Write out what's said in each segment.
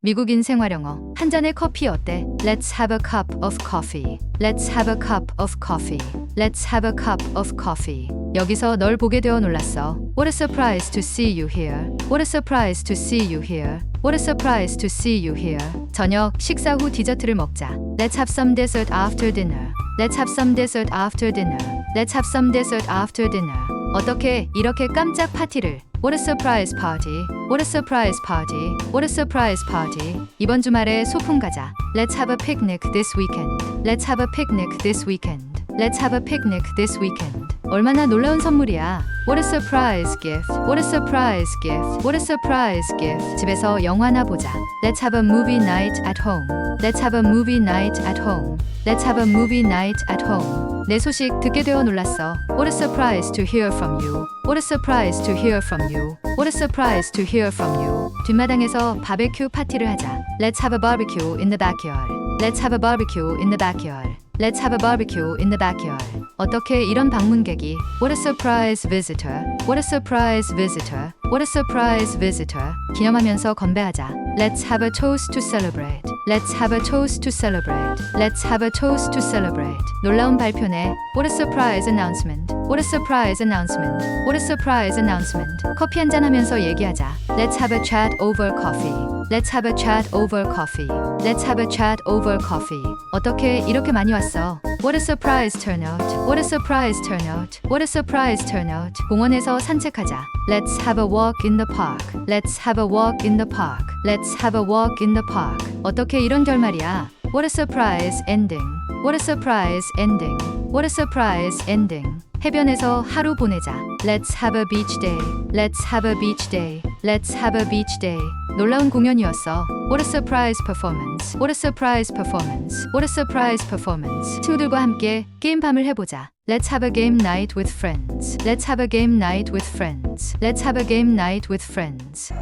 미국인 생활영어. 한 잔의 커피 어때? Let's have a cup of coffee. Let's have a cup of coffee. Let's have a cup of coffee. 여기서 널 보게 되어 놀랐어. What a surprise to see you here. What a surprise to see you here. What a surprise to see you here. 저녁 식사 후 디저트를 먹자. Let's have some dessert after dinner. Let's have some dessert after dinner. Let's have some dessert after dinner. 어떻게 이렇게 깜짝 파티를 What a surprise party. What a surprise party. What a surprise party. 이번 주말에 소풍 가자. Let's have a picnic this weekend. Let's have a picnic this weekend. Let's have a picnic this weekend. 얼마나 놀라운 선물이야. What a surprise gift. What a surprise gift. What a surprise gift. 집에서 영화나 보자. Let's have a movie night at home. Let's have a movie night at home. Let's have a movie night at home. 내 소식 듣게 되어 놀랐어. What a surprise to hear from you. What a surprise to hear from you. What a surprise to hear from you. 뒷마당에서 바베큐 파티를 하자. Let's have a barbecue in the backyard. Let's have a barbecue in the backyard. Let's have a barbecue in the backyard. 어떻게 이런 방문객이 What a surprise visitor. What a surprise visitor. What a surprise visitor. 기념하면서 건배하자. Let's have a toast to celebrate. Let's have a toast to celebrate. Let's have a toast to celebrate. 놀라운 발표네. What a surprise announcement. What a surprise announcement. What a surprise announcement. 커피 한잔 하면서 얘기하자. Let's have a chat over coffee. Let's have a chat over coffee. Let's have a chat over coffee. 어떻게 이렇게 많이 왔어? What a surprise turnout. What a surprise turnout. What a surprise turnout. 공원에서 산책하자. Let's have a walk in the park. Let's have a walk in the park. Let's have a walk in the park. 어떻게 이런 결말이야? What a surprise ending. What a surprise ending. What a surprise ending. 해변에서 하루 보내자. Let's have a beach day. Let's have a beach day. Let's have a beach day. 놀라운 공연이었어. What a surprise performance. What a surprise performance. What a surprise performance. 친구들과 함께 게임 밤을 해보자. Let's have a game night with friends. Let's have a game night with friends. Let's have a game night with friends.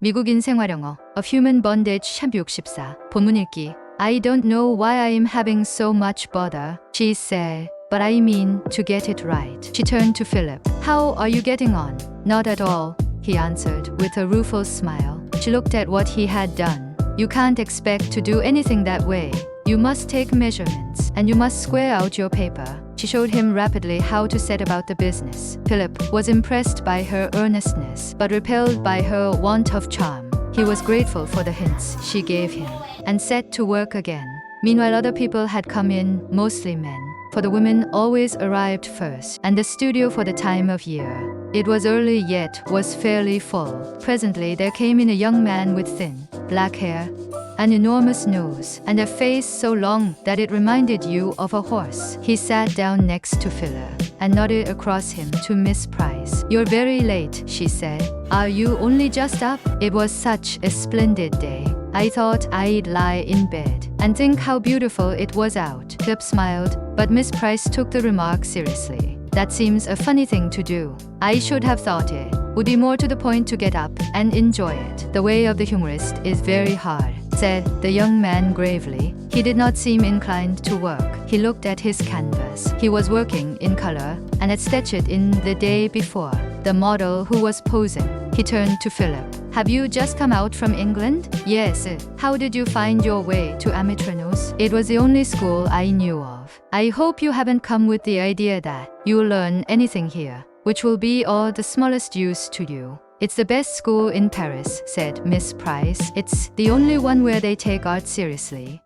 미국인 생활영어 A Human Bondage 샵 64. 본문 읽기 I don't know why I'm having so much bother, she said. But I mean to get it right. She turned to Philip. How are you getting on? Not at all, he answered with a rueful smile. She looked at what he had done. You can't expect to do anything that way. You must take measurements and you must square out your paper. She showed him rapidly how to set about the business. Philip was impressed by her earnestness, but repelled by her want of charm. He was grateful for the hints she gave him and set to work again. Meanwhile, other people had come in, mostly men, for the women always arrived first, and the studio for the time of year. It was early yet was fairly full. Presently, there came in a young man with thin, black hair, an enormous nose, and a face so long that it reminded you of a horse. He sat down next to Philip and nodded across him to Miss Price. You're very late, she said. Are you only just up? It was such a splendid day. I thought I'd lie in bed and think how beautiful it was out. Philip smiled, but Miss Price took the remark seriously. That seems a funny thing to do. I should have thought it. Would be more to the point to get up and enjoy it. The way of the humorist is very hard, said the young man gravely. He did not seem inclined to work. He looked at his canvas. He was working in color and had sketched it in the day before. The model who was posing. He turned to Philip. Have you just come out from England? Yes. How did you find your way to Amitranos? It was the only school I knew of. I hope you haven't come with the idea that you'll learn anything here, which will be all the smallest use to you. It's the best school in Paris, said Miss Price. It's the only one where they take art seriously.